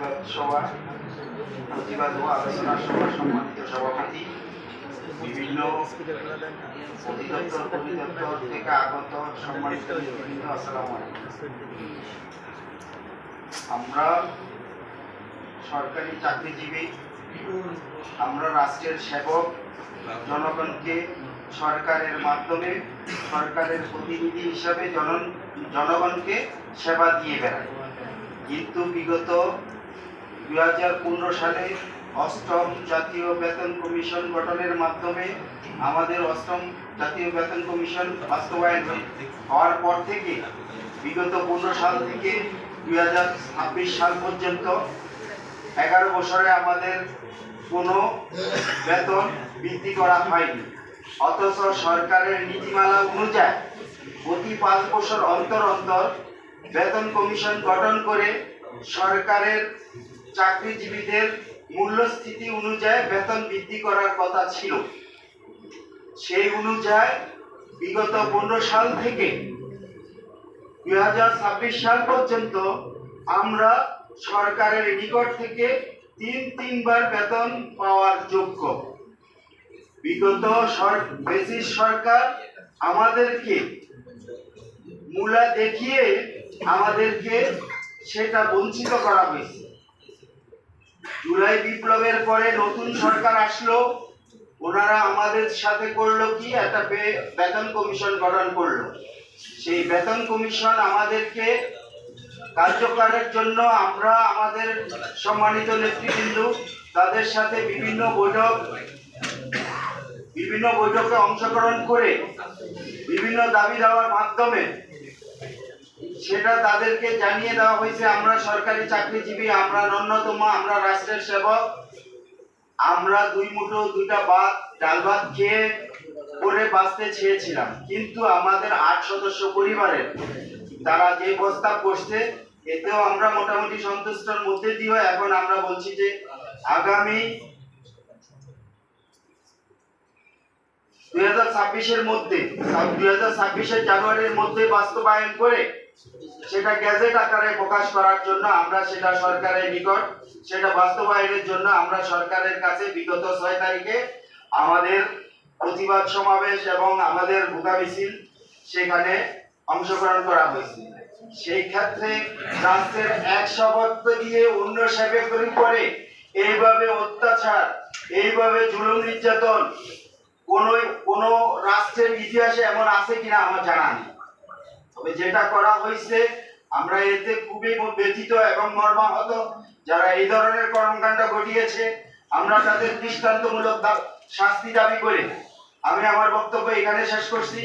প্রতিবাদ সভা, প্রতিবাদ ও আলোচনা সভা সম্মানিত সভাপতি, বিভিন্ন অধিদপ্তর পরিদপ্তর থেকে আগত সম্মানিত বিভিন্ন আসসালামু আমরা সরকারি চাকরিজীবী, আমরা রাষ্ট্রের সেবক জনগণকে সরকারের মাধ্যমে, সরকারের প্রতিনিধি হিসাবে জন জনগণকে সেবা দিয়ে বেড়াই। কিন্তু বিগত দুই হাজার পনেরো সালে অষ্টম জাতীয় বেতন কমিশন গঠনের মাধ্যমে আমাদের অষ্টম জাতীয় বেতন কমিশন বাস্তবায়ন হওয়ার পর থেকে বিগত পনেরো সাল থেকে দুই হাজার ছাব্বিশ সাল পর্যন্ত এগারো বছরে আমাদের কোনো বেতন বৃদ্ধি করা হয়নি। অথচ সরকারের নীতিমালা অনুযায়ী প্রতি পাঁচ বছর অন্তর অন্তর বেতন কমিশন গঠন করে সরকারের চাকরিজীবীদের মূল্যস্থিতি অনুযায়ী বেতন বৃদ্ধি করার কথা ছিল। সেই অনুযায়ী বিগত পনেরো সাল থেকে দুই হাজার ছাব্বিশ সাল পর্যন্ত আমরা সরকারের নিকট থেকে তিন তিনবার বেতন পাওয়ার যোগ্য। বিগত ব্রিটিশ সরকার আমাদেরকে মূলা দেখিয়ে আমাদেরকে সেটা বঞ্চিত করা হয়েছে। জুলাই বিপ্লবের পরে নতুন সরকার আসলো। ওনারা আমাদের সাথে করল কি? একটা বেতন কমিশন গঠন করল। সেই বেতন কমিশন আমাদেরকে কার্যকরের জন্য আমরা আমাদের সম্মানিত নেতৃবৃন্দ, তাদের সাথে বিভিন্ন বৈঠক, বিভিন্ন বৈঠকে অংশগ্রহণ করে বিভিন্ন দাবি দেওয়ার মাধ্যমে সেটা তাদেরকে জানিয়ে দেওয়া হয়েছে, আমরা সরকারি চাকরিজীবী, আমরা ন্যূনতম, আমরা রাষ্ট্রের সেবক। আমরা দুই মুঠো, দুইটা ভাত, ডাল ভাত খেয়ে করে বাঁচতে চেয়েছিলাম। কিন্তু আমাদের আট সদস্য পরিবারের, তারা যে প্রস্তাব করছে, এতেও আমরা মোটামুটি সন্তুষ্টর মধ্যে দিয়েও এখন আমরা বলছি যে, আগামী দুই হাজার ছাব্বিশের মধ্যে, দুই হাজার ছাব্বিশের জানুয়ারির মধ্যে বাস্তবায়ন করে সেটা গ্যাজেট আকারে প্রকাশ করার জন্য আমরা সেটা সরকারের নিকট, সেটা বাস্তবায়নের জন্য আমরা সরকারের কাছে বিগত ছয় তারিখে আমাদের প্রতিবাদ সমাবেশ এবং আমাদের ভোকা মিছিল সেখানে অংশগ্রহণ করা হয়েছে। সেই ক্ষেত্রে রাষ্ট্রের এক শপথ দিয়ে অন্য সেবকের উপরে এইভাবে অত্যাচার, এইভাবে জুলুম নির্যাতন কোন কোন রাষ্ট্রের ইতিহাসে এমন আছে কিনা আমার জানা নেই। তবে যেটা করা হয়েছে, আমরা এতে খুবই ব্যথিত এবং মর্মাহত যারা এই ধরনের কর্মকাণ্ড ঘটিয়েছে, আমরা তাদের দৃষ্টান্তমূলক শাস্তি দাবি করে আমি আমার বক্তব্য এখানে শেষ করছি।